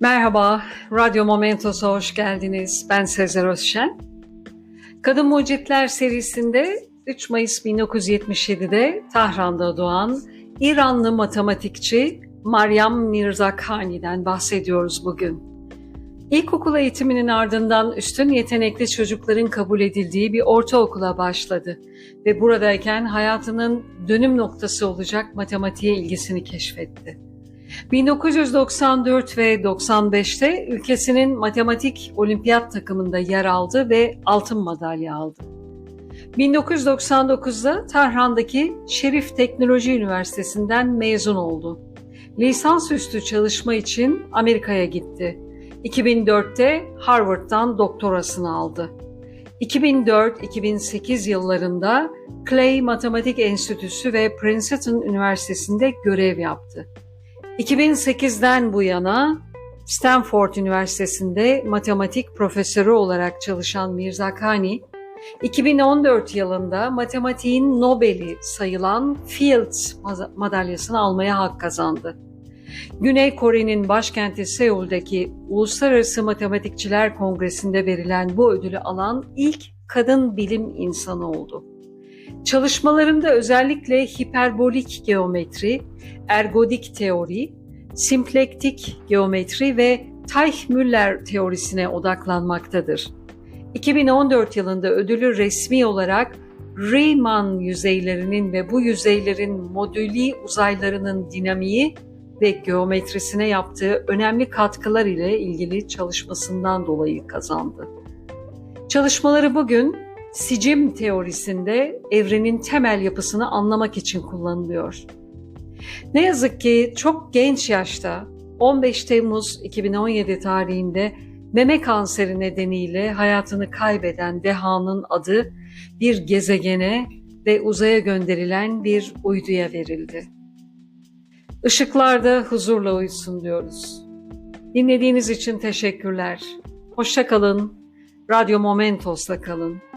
Merhaba, Radyo Momentos'a hoş geldiniz. Ben Sezer Özşen. Kadın Mucitler serisinde 3 Mayıs 1977'de Tahran'da doğan İranlı matematikçi Maryam Mirzakhani'den bahsediyoruz bugün. İlkokul eğitiminin ardından üstün yetenekli çocukların kabul edildiği bir ortaokula başladı ve buradayken hayatının dönüm noktası olacak matematiğe ilgisini keşfetti. 1994 ve 95'te ülkesinin matematik olimpiyat takımında yer aldı ve altın madalya aldı. 1999'da Tahran'daki Şerif Teknoloji Üniversitesi'nden mezun oldu. Lisansüstü çalışma için Amerika'ya gitti. 2004'te Harvard'dan doktorasını aldı. 2004-2008 yıllarında Clay Matematik Enstitüsü ve Princeton Üniversitesi'nde görev yaptı. 2008'den bu yana Stanford Üniversitesi'nde matematik profesörü olarak çalışan Mirzakhani, 2014 yılında matematiğin Nobel'i sayılan Fields madalyasını almaya hak kazandı. Güney Kore'nin başkenti Seul'deki Uluslararası Matematikçiler Kongresi'nde verilen bu ödülü alan ilk kadın bilim insanı oldu. Çalışmalarında özellikle hiperbolik geometri, ergodik teori, simplektik geometri ve Teichmüller teorisine odaklanmaktadır. 2014 yılında ödülü resmi olarak Riemann yüzeylerinin ve bu yüzeylerin modüli uzaylarının dinamiği ve geometrisine yaptığı önemli katkılar ile ilgili çalışmasından dolayı kazandı. Çalışmaları bugün sicim teorisinde evrenin temel yapısını anlamak için kullanılıyor. Ne yazık ki çok genç yaşta 15 Temmuz 2017 tarihinde meme kanseri nedeniyle hayatını kaybeden dehanın adı bir gezegene ve uzaya gönderilen bir uyduya verildi. Işıklarda huzurla uyusun diyoruz. Dinlediğiniz için teşekkürler. Hoşça kalın. Radyo Momentos'la kalın.